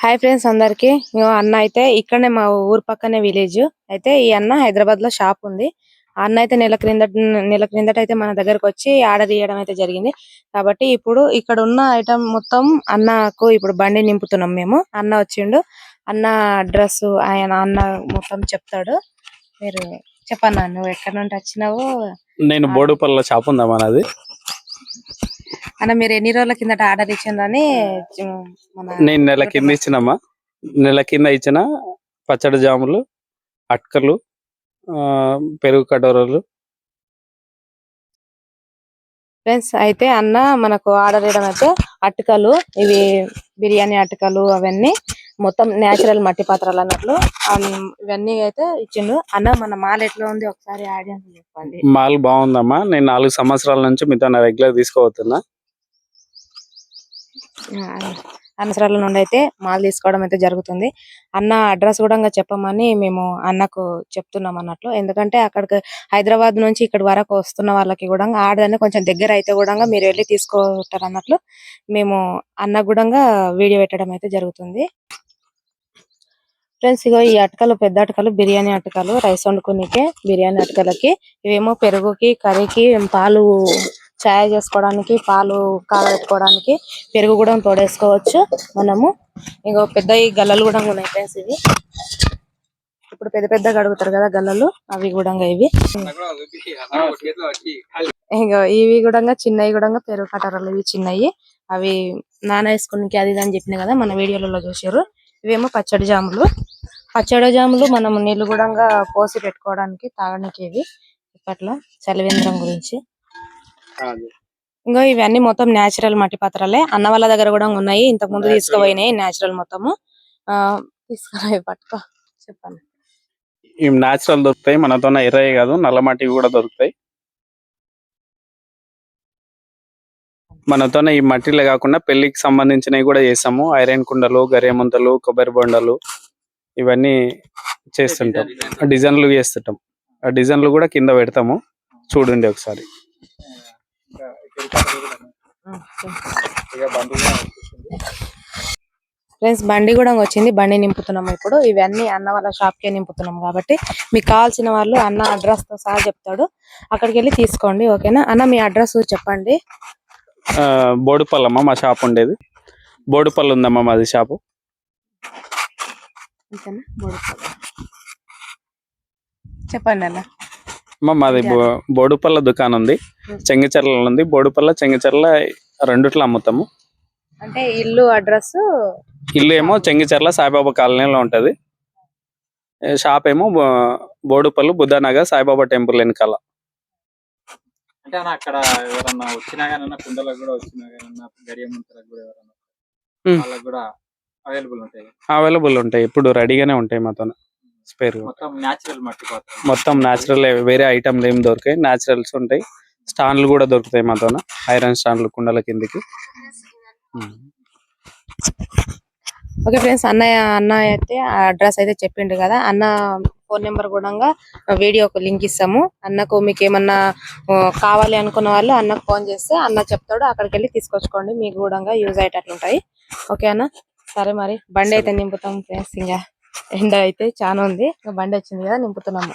Hi friends అందరికి. అన్న అయితే ఇక్కడనే మా ఊరు పక్కనే విలేజ్. అయితే ఈ అన్న హైదరాబాద్లో షాప్ ఉంది. ఆ అన్న అయితే నెల క్రిందట నెల క్రిందట అయితే మన దగ్గరకు వచ్చి ఆర్డర్ ఇవ్వడం అయితే జరిగింది. కాబట్టి ఇప్పుడు ఇక్కడ ఉన్న ఐటమ్ మొత్తం అన్నకు ఇప్పుడు బండి నింపుతున్నాం మేము. అన్న వచ్చిండు. అన్న అడ్రస్ ఆయన అన్న మొత్తం చెప్తాడు. మీరు చెప్పన్నా నువ్వు ఎక్కడ నుండి వచ్చినావు? నేను బోడుపల్లిలో షాప్ ఉందా మనది అన్న మీరు ఎన్ని రోజుల కిందట ఆర్డర్ ఇచ్చిండ్రని మన నేను నెల కింద ఇచ్చినమ్మా నెల కింద ఇచ్చిన పచ్చడి జాములు అట్కలు పెరుగు కటోరలు. ఫ్రెండ్స్ అయితే అన్న మనకు ఆర్డర్ ఇవ్వడం అయితే అటుకలు ఇవి బిర్యానీ అటుకలు అవన్నీ మొత్తం నేచురల్ మట్టి పాత్రలు అన్నట్లు. ఇవన్నీ అయితే ఇచ్చిండు. అన్న మన మాల్ ఎట్లా ఉంది? ఒకసారి ఆడియన్స్ చెప్పండి. మాల్ బాగుందమ్మా. నేను నాలుగు సంవత్సరాల నుంచి మీతో రెగ్యులర్ తీసుకోబోతున్నా. అనసరాల నుండి అయితే మాల్ తీసుకోవడం అయితే జరుగుతుంది. అన్న అడ్రస్ కూడా చెప్పమని మేము అన్నకు చెప్తున్నాం అన్నట్లు. ఎందుకంటే అక్కడికి హైదరాబాద్ నుంచి ఇక్కడ వరకు వస్తున్న వాళ్ళకి కూడా ఆడదని కొంచెం దగ్గర అయితే కూడా మీరు వెళ్ళి తీసుకుంటారు అన్నట్లు మేము అన్న కూడా వీడియో పెట్టడం అయితే జరుగుతుంది. ఫ్రెండ్స్ ఇగో ఈ అటకలు పెద్ద అటకలు బిర్యానీ అటకలు రైస్ వండుకునికే బిర్యానీ అటకలకి ఇవేమో పెరుగుకి కర్రీకి పాలు చాయ్ చేసుకోవడానికి పాలు కాగబెట్టుకోవడానికి పెరుగు కూడా తోడేసుకోవచ్చు మనము. ఇంకో పెద్ద ఈ గల్లలు కూడా ఉన్నాయి ఫ్రెండ్స్ ఇవి. ఇప్పుడు పెద్ద పెద్ద అడుగుతారు కదా గల్లలు అవి కూడా ఇవి. ఇంకా ఇవి కూడా చిన్నవి కూడా పెరుగు కటారాలు ఇవి చిన్నవి. అవి నానేసుకునికి అది ఇది అని చెప్పిన కదా మన వీడియోలలో చూసారు ఇవేమో పచ్చడి జాములు. పచ్చడి జాములు మనం నీళ్ళు కూడా పోసి పెట్టుకోవడానికి తాగడానికి ఇవి. ఇప్పట్లో చలివేంద్రం గురించి. ఇంకా ఇవన్నీ మొత్తం నేచురల్ మట్టి పాత్రలే. అన్న వాళ్ళ దగ్గర కూడా ఉన్నాయి. ఇంతకు ముందు తీసుకుపోయినాయి నేచురల్ మొత్తము. ఆ తీసుకురా పట్టుకో. చెప్పండి. ఇవి న్యాచురల్ దొరుకుతాయి. మనతో ఎర్రయ్య కాదు. నల్ల మట్టి కూడా దొరుకుతాయి. మనతోనే ఈ మట్టిలే కాకుండా పెళ్ళికి సంబంధించినవి కూడా చేస్తాము. ఐరన్ కుండలు గరియమంతలు కొబ్బరి బొండలు ఇవన్నీ చేస్తుంటాం. డిజైన్లు చేస్తుంటాం. ఆ డిజైన్లు కూడా కింద పెడతాము. చూడండి ఒకసారి. ఫ్రెండ్స్ బండి కూడా వచ్చింది. బండి నింపుతున్నాం ఇప్పుడు. ఇవన్నీ అన్న వాళ్ళ షాప్ కే నింపుతున్నాం కాబట్టి మీకు కావాల్సిన వాళ్ళు అన్న అడ్రస్తో సహా చెప్తాడు. అక్కడికి వెళ్ళి తీసుకోండి ఓకేనా? అన్న మీ అడ్రస్ చెప్పండి. బోడుపల్లమ్మ మా షాప్ ఉండేది. బోడుపల్లి ఉందమ్మా మాది షాపు. చెప్పండి అన్న. అమ్మ మాది బో- బోడుపల్ల దుకాణం ఉంది చెంగిచెర్ల ఉంది. బోడుపల్ల చెంగిచెర్ల రెండిట్లో అమ్ముతాము. అంటే ఇల్లు అడ్రస్ ఇల్లు ఏమో చెంగిచెర్ల సాయిబాబా కాలనీలో ఉంటది. షాప్ ఏమో బోడుపల్లి బుద్ధనగర్ సాయిబాబా టెంపుల్ వెనకాల. అక్కడ ఎవరన్నా వచ్చినా కానీ కుండలకు కూడా వచ్చినా కానీ గడియమంతలకు కూడా ఎవరన్నా ఉమ్. వాళ్ళకి కూడా అవైలబుల్ ఉంటాయి. అవైలబుల్ ఉంటాయి. ఇప్పుడు రెడీగానే ఉంటాయి మాతో స్పేర్ మొత్తం న్యాచురల్ వేరే ఐటమ్లు ఏం దొరికాయి న్యాచురల్స్ ఉంటాయి. స్టాండ్లు కూడా దొరుకుతాయి మాతోన ఐరన్ స్టాండ్లు కుండల కిందికి. ఓకే ఫ్రెండ్స్ అన్నయ్య అన్న అయితే అడ్రస్ అయితే చెప్పిండు కదా. అన్న ఫోన్ నెంబర్ కూడా వీడియోకి లింక్ ఇస్తాము. అన్నకు మీకు ఏమన్నా కావాలి అనుకున్న వాళ్ళు అన్నకు ఫోన్ చేస్తే అన్న చెప్తాడు. అక్కడికి వెళ్ళి తీసుకొచ్చుకోండి. మీకు కూడా యూజ్ అయ్యేటట్లు ఉంటాయి ఓకే అన్న? సరే మరి. బండి అయితే నింపుతాం ఫ్రెండ్స్ ఇంకా ఎండ అయితే చాలా ఉంది. బండి వచ్చింది కదా నింపుతున్నాము.